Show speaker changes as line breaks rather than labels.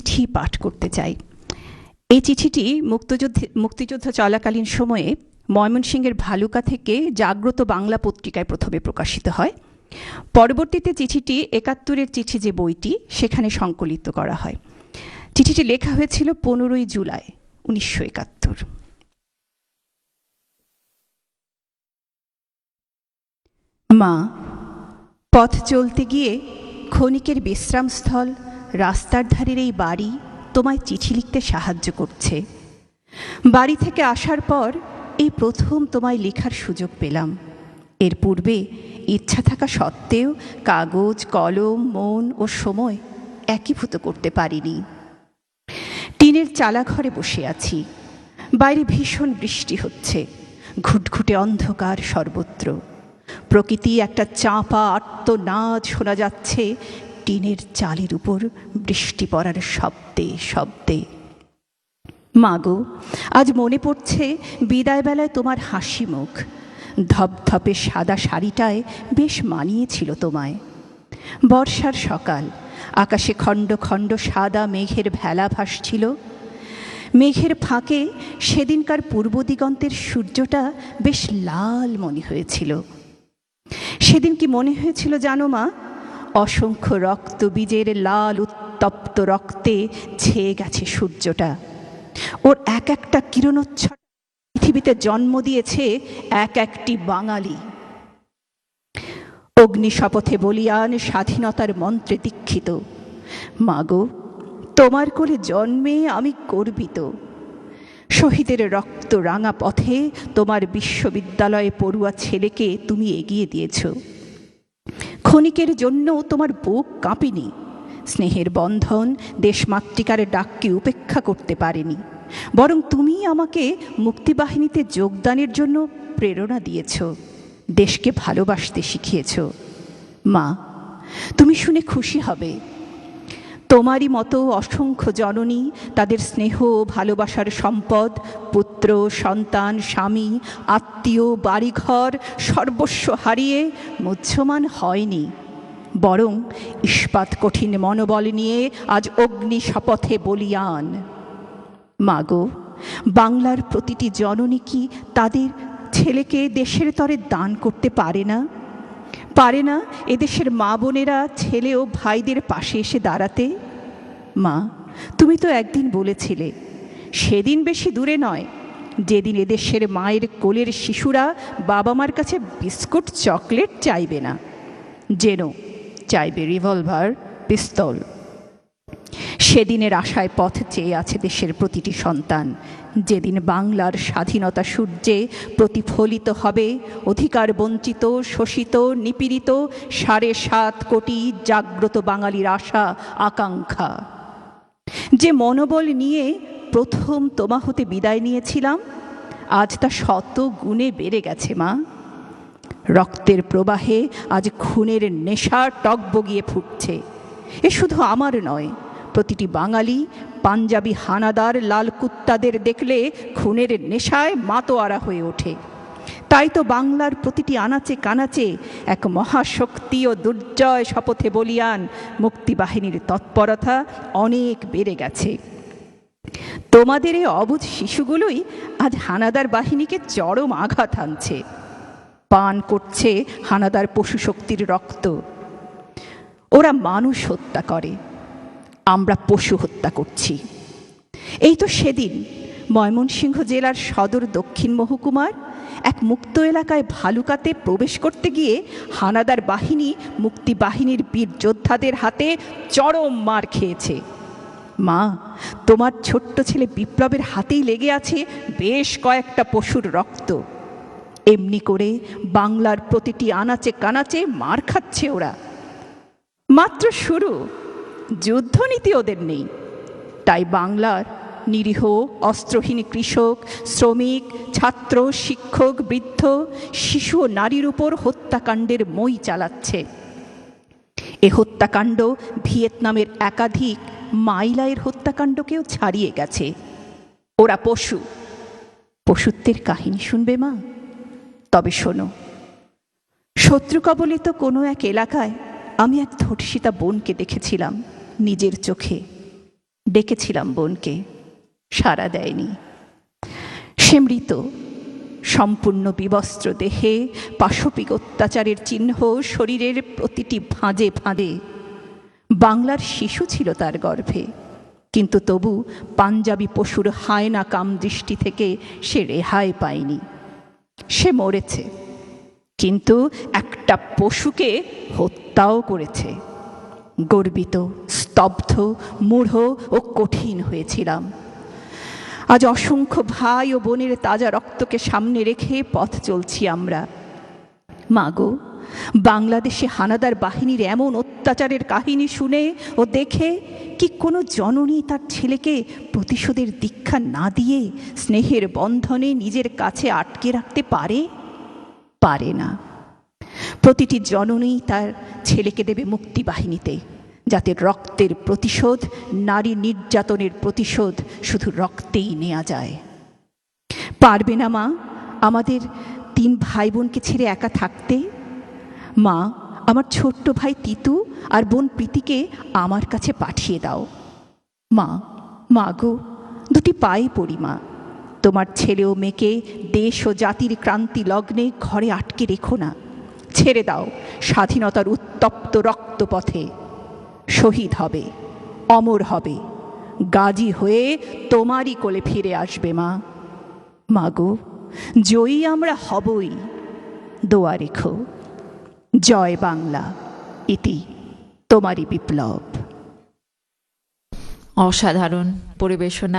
চিঠি পাঠ করতে চাই। এই চিঠিটি মুক্তযুদ্ধে, মুক্তিযুদ্ধ চলাকালীন সময়ে ময়মনসিংহের ভালুকা থেকে জাগ্রত বাংলা পত্রিকায় প্রথমে প্রকাশিত হয়। পরবর্তীতে চিঠিটি একাত্তরের চিঠি যে বইটি, সেখানে সংকলিত করা হয়। চিঠিটি লেখা হয়েছিল পনেরোই জুলাই, উনিশশো একাত্তর। মা, পথ চলতে গিয়ে ক্ষণিকের বিশ্রামস্থল রাস্তার ধারের এই বাড়ি তোমায় চিঠি লিখতে সাহায্য করছে। বাড়ি থেকে আসার পর এই প্রথম তোমায় লেখার সুযোগ পেলাম। এর পূর্বে ইচ্ছা থাকা সত্ত্বেও কাগজ, কলম, মন ও সময় একীভূত করতে পারিনি। টিনের চালাঘরে বসে আছি। বাইরে ভীষণ বৃষ্টি হচ্ছে। ঘুটঘুটে অন্ধকার সর্বত্র। প্রকৃতি একটা চাপা আত্মনাদ শোনা যাচ্ছে টিনের চালের উপর বৃষ্টি পড়ার শব্দে শব্দে। মাগো আজ মনে পড়ছে বিদায়বেলায় তোমার হাসি মুখ। ধপধপে সাদা শাড়িটায় বেশ মানিয়েছিল তোমায়। বর্ষার সকাল, আকাশে খণ্ড খণ্ড সাদা মেঘের ভেলা ভাসছিল। মেঘের ফাঁকে সেদিনকার পূর্ব দিগন্তের সূর্যটা বেশ লাল মনে হয়েছিল। সেদিন কি মনে হয়েছিল জানো মা? অসংখ্য রক্ত বীজের লাল উত্তপ্ত রক্তে ছেয়ে গেছে সূর্যটা। ওর এক একটা কিরণোচ্ছট পৃথিবীতে জন্ম দিয়েছে এক একটি বাঙালি। অগ্নি শপথে বলিয়ান স্বাধীনতার মন্ত্রে দীক্ষিত। মাগো, তোমার কোলে জন্মে আমি গর্বিত। শহীদের রক্ত রাঙা পথে তোমার বিশ্ববিদ্যালয়ে পড়ুয়া ছেলেকে তুমি এগিয়ে দিয়েছ। ক্ষণিকের জন্য তোমার বুক কাঁপিনি। স্নেহের বন্ধন দেশমাতৃকারের ডাককে উপেক্ষা করতে পারেনি। বরং তুমি আমাকে মুক্তিবাহিনীতে যোগদানের জন্য প্রেরণা দিয়েছ, দেশকে ভালোবাসতে শিখিয়েছ। মা, তুমি শুনে খুশি হবে। তোমারই মতো অসংখ্য জননী, তাদের স্নেহ ভালোবাসার সম্পদ, পুত্র, সন্তান, স্বামী, আত্মীয়, বাড়িঘর, সর্বস্ব হারিয়ে মুহ্যমান হয়নি। বরং ইস্পাত কঠিন মনোবল নিয়ে আজ অগ্নি শপথে বলিয়ান। মাগো, বাংলার প্রতিটি জননী কি তাদের ছেলেকে দেশের তরে দান করতে পারে না? পারে না এদেশের মা বোনেরা, ছেলে ও ভাইদের পাশে এসে দাঁড়াতে? মা, তুমি তো একদিন বলেছিলে, সেদিন বেশি দূরে নয়। যেদিন এদেশের মায়ের কোলের শিশুরা বাবা মার কাছে বিস্কুট, চকলেট চাইবে না। যেন, চাইবে রিভলভার, পিস্তল। সেদিনের আশায় পথ চেয়ে আছে দেশের প্রতিটি সন্তান। যেদিন বাংলার স্বাধীনতা সূর্যে প্রতিফলিত হবে, অধিকার বঞ্চিত, শোষিত, নিপীড়িত, সাড়ে সাত কোটি জাগ্রত বাঙালির আশা, আকাঙ্ক্ষা। যে মনোবল নিয়ে প্রথম তোমা হতে বিদায় নিয়েছিলাম, আজ তা শত গুণে বেড়ে গেছে মা। রক্তের প্রবাহে আজ খুনের নেশা টকবগিয়ে ফুটছে। এ শুধু আমার নয় প্রতিটি বাঙালি, পাঞ্জাবি হানাদার, লাল কুত্তাদের দেখলে খুনের নেশায় মাতোয়ারা হয়ে ওঠে। তাই তো বাংলার প্রতিটি আনাচে কানাচে এক মহাশক্তি ও দুর্জয় শপথে বলিয়ান মুক্তিবাহিনীর তৎপরতা অনেক বেড়ে গেছে। তোমাদের এই অবুধ শিশুগুলোই আজ হানাদার বাহিনীকে চরম আঘাত আনছে। পান করছে হানাদার পশু শক্তির রক্ত। ওরা মানুষ হত্যা করে। আমরা পশু হত্যা করছি। এই তো সেদিন ময়মনসিংহ জেলার সদর দক্ষিণ মহকুমার এক মুক্ত এলাকায় ভালুকাতে প্রবেশ করতে গিয়ে হানাদার বাহিনী মুক্তি বাহিনীর বীর যোদ্ধাদের হাতে চরম মার খেয়েছে। মা, তোমার ছোট্ট ছেলে বিপ্লবের হাতেই লেগে আছে বেশ কয়েকটা পশুর রক্ত। এমনি করে বাংলার প্রতিটি আনাচে কানাচে মার খাচ্ছে ওরা। মাত্র শুরু। যুদ্ধনীতি ওদের নেই। তাই বাংলার নিরীহ, অস্ত্রহীন কৃষক, শ্রমিক, ছাত্র, শিক্ষক, বৃদ্ধ, শিশু ও নারীর উপর হত্যাকাণ্ডের মই চালাচ্ছে। এ হত্যাকাণ্ড ভিয়েতনামের একাধিক মাইলায়ের হত্যাকাণ্ডকেও ছাড়িয়ে গেছে। ওরা পশু। পশুত্বের কাহিনী শুনবে মা? তবে শোনো শত্রু কবলিত কোনো এক এলাকায় আমি এক ধর্ষিতা বোনকে দেখেছিলাম। নিজের চোখে। ডেকেছিলাম বোনকে, সাড়া দেয়নি। সে মৃত, সম্পূর্ণ বিবস্ত্র দেহে পাশবিক অত্যাচারের চিহ্ন শরীরের প্রতিটি ভাঁজে ভাঁজে। বাংলার শিশু ছিল তার গর্ভে, কিন্তু তবু পাঞ্জাবি পশুর হায়না কাম দৃষ্টি থেকে সে রেহাই পায়নি। সে মরেছে, কিন্তু একটা পশুকে হত্যাও করেছে। গর্বিত, স্তব্ধ, মূঢ় ও কঠিন হয়েছিলাম। আজ অসংখ্য ভাই ও বোনের তাজা রক্তকে সামনে রেখে পথ চলছি আমরা। মাগো বাংলাদেশে হানাদার বাহিনীর এমন অত্যাচারের কাহিনী শুনে ও দেখে কি কোনো জননী তার ছেলেকে প্রতিশোধের দীক্ষা না দিয়ে স্নেহের বন্ধনে নিজের কাছে আটকে রাখতে পারে? পারে না। প্রতিটি জননী তার ছেলেকে দেবে মুক্তি বাহিনীতে, যাতে রক্তের প্রতিশোধ, নারী নির্যাতনের প্রতিশোধ শুধু রক্তেই নেওয়া যায়। পারবে না মা, আমাদের তিন ভাই বোনকে ছেড়ে একা থাকতে? মা, আমার ছোট্ট ভাই তিতু আর বোন প্রীতিকে আমার কাছে পাঠিয়ে দাও। মা মা গো, দুটি পায়ে পড়ি মা। তোমার ছেলে ও মেয়েকে দেশ ও জাতির ক্রান্তি লগ্নে ঘরে আটকে রেখো না। ছেড়ে দাও। স্বাধীনতার উত্তপ্ত রক্তপথে শহীদ হবে, অমর হবে। গাজী হয়ে তোমারই কোলে ফিরে আসবে মা। মাগো জয়ী আমরা হবই। দোয়া রেখো। জয় বাংলা। ইতি তোমারই বিপ্লব।
অসাধারণ পরিবেশনা।